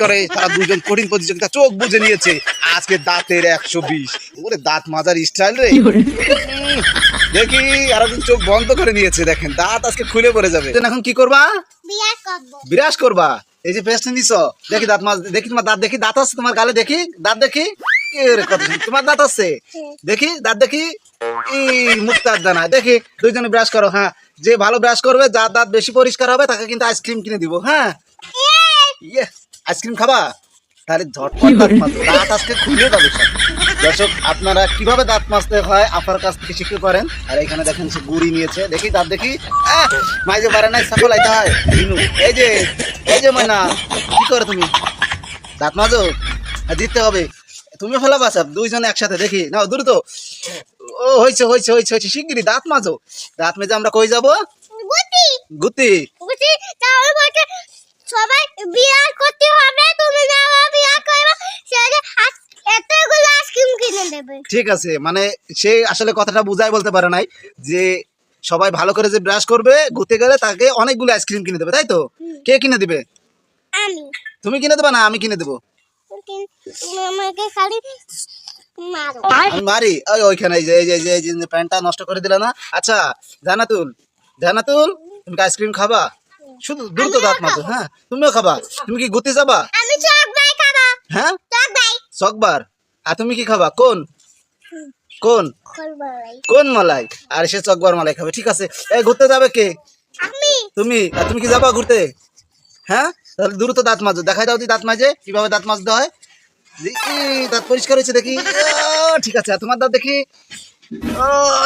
করে তারা দুজন কঠিন প্রতিযোগিতা চোখ বুঝে নিয়েছে। আজকে দাঁতের একশো বিশ। ওরে দাঁত মাজার স্টাইল রে। দেখি আর চোখ বন্ধ করে নিয়েছে দেখেন। দাঁত আজকে খুলে পড়ে যাবে। এখন কি করবা? বিরাজ করবা। এই যে পেস্ট নিছ দেখি দাঁত মাছ দেখি তোমার দাঁত দেখি দাঁত আছে তোমার গালে দেখি। দাঁত দেখি। তোমার দাঁত আছে? দেখি দাঁত দেখি। এই মুক্তার দানা। দেখি দুইজনে ব্রাশ করো হ্যাঁ। যে ভালো ব্রাশ করবে যার দাঁত বেশি পরিষ্কার হবে তাকে কিন্তু আইসক্রিম কিনে দিব হ্যাঁ। ইয়ে আইসক্রিম খাবা? তাহলে ঝটপট দাঁত মাজো। দাঁত আজকে খুলে যাবে দর্শক আপনারা কীভাবে দাঁত মাজতে হয় আপনার কাছ থেকে শিখতে পারেন। আর এখানে দেখেন সে গুড়ি নিয়েছে। দেখি দাঁত দেখি। মাইজে পারে নাই সাকল আইতে হয়। এই যে এই যে ময়না কি করে তুমি? দাঁত মাজো? আর জিততে হবে। তুমি ফেলা বাসা দুইজনে একসাথে দেখি। নাও দ্রুত। ও হয়েছে হয়েছে হয়েছে হয়েছে শিগগিরই দাঁত মাজো। দাঁত মেজে আমরা কই যাব? গুটি। গুতি গুটি তাহলে বলছে সবাই বিয়া করতে হবে তুমি না বিয়া করবে সেটা এতগুলো আইসক্রিম কিনে দেবে ঠিক আছে মানে সে আসলে কথাটা বুঝাই বলতে পারে নাই যে সবাই ভালো করে যে ব্রাশ করবে ঘুরতে গেলে তাকে অনেকগুলো আইসক্রিম কিনে দেবে তাই তো? কে কিনে দিবে? আমি। তুমি কিনে দেবে না আমি কিনে দেবো? মারো। ওই ওইখানে এই যে এই যে এই যে- প্যান্টটা নষ্ট করে দিলে না? আচ্ছা জানাতুল জানাতুল তুমি আইসক্রিম খাবা? শুধু দ্রুত দাঁত মাতো হ্যাঁ তুমিও খাবা। তুমি কি ঘুরতে যাবা? হ্যাঁ? চক চকবার? আর তুমি কি খাবা? কোন? কোন? কোন মালাই? আর সে চকবার মালাই খাবে ঠিক আছে। এই ঘুরতে যাবে কে? তুমি। আর তুমি কি যাবা ঘুরতে? হ্যাঁ? তাহলে দ্রুত দাঁত মাজো। দেখাই দাও দাঁত মাজে কীভাবে দাঁত মাজতে হয়। দাঁত পরিষ্কার হয়েছে দেখি। ঠিক আছে। আর তোমার দাঁত দেখি।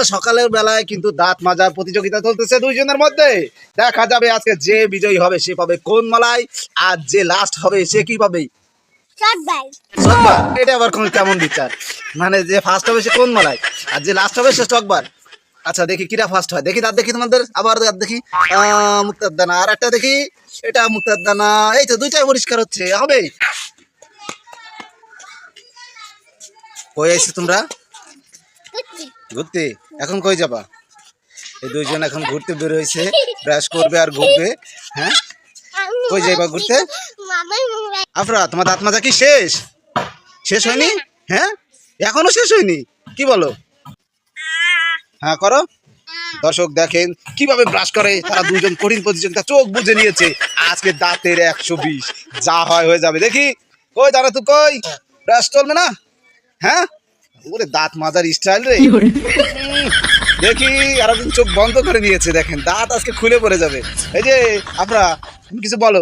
সকালের বেলায় কিন্তু দাঁত মাজার প্রতিযোগিতা চলতেছে দুইজনের মধ্যে। দেখা যাবে আজকে যে বিজয়ী হবে সে পাবে কোন মালাই? আর যে লাস্ট হবে সে কি পাবে? এটা আবার কোন কেমন বিচার? মানে যে ফার্স্ট হবে সে কোন মালাই আর যে লাস্ট হবে সে চকবার আচ্ছা দেখি কিরা ফার্স্ট হয়। দেখি দাঁত দেখি তোমাদের আবার দেখি মুক্তার দানা আর একটা দেখি এটা মুক্তার দানা এই তো দুইটাই পরিষ্কার হচ্ছে হবে কই আইছো তোমরা? ঘুরতে এখন কই যাবা? এই দুইজন এখন ঘুরতে বের হয়েছে ব্রাশ করবে আর ঘুরবে হ্যাঁ? কই যাইবা ঘুরতে? আফরা তোমার দাঁত মাজা কি শেষ? শেষ হয়নি? হ্যাঁ? এখনও শেষ হয়নি? কি বলো? হ্যাঁ করো। দর্শক দেখেন, কীভাবে ব্রাশ করে তারা দুজন কঠিন প্রতিযোগিতা চোখ বুঝে নিয়েছে। আজকে দাঁতের একশো বিশ। যা হয় হয়ে যাবে। দেখি। কই দাঁড়া তুই কই? ব্রাশ চলবে না? হ্যাঁ? ওরে দাঁত মাজার স্টাইল রে। দেখি আর চোখ বন্ধ করে নিয়েছে, দেখেন। দাঁত আজকে খুলে পড়ে যাবে। এই যে আপনারা তুমি কিছু বলো